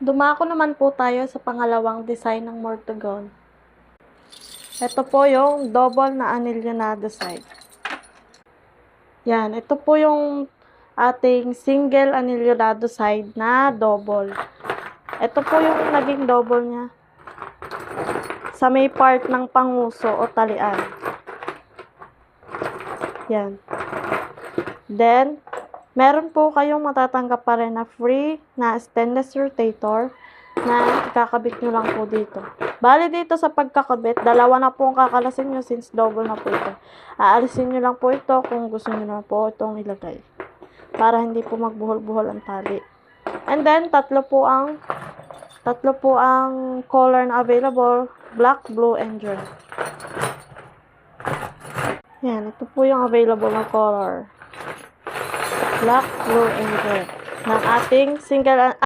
Dumako naman po tayo sa pangalawang design ng Mortagon. Ito po yung double na anilyonado side. Yan, ito po yung ating single anilyonado side na double. Ito po yung naging double niya sa may part ng panguso o talian. Yan. Then, meron po kayong matatanggap pa rin na free na stainless rotator na ikakabit nyo lang po dito. Bali dito sa pagkakabit, dalawa na po ang kakalasin nyo since double na po ito. Aalisin nyo lang po ito kung gusto nyo na po itong ilagay. Para hindi po magbuhol-buhol ang tali. And then, tatlo po ang tatlo po ang color na available. Black, blue, and red. Yan, ito po yung available na color. Black, blue, and red. Ng ating single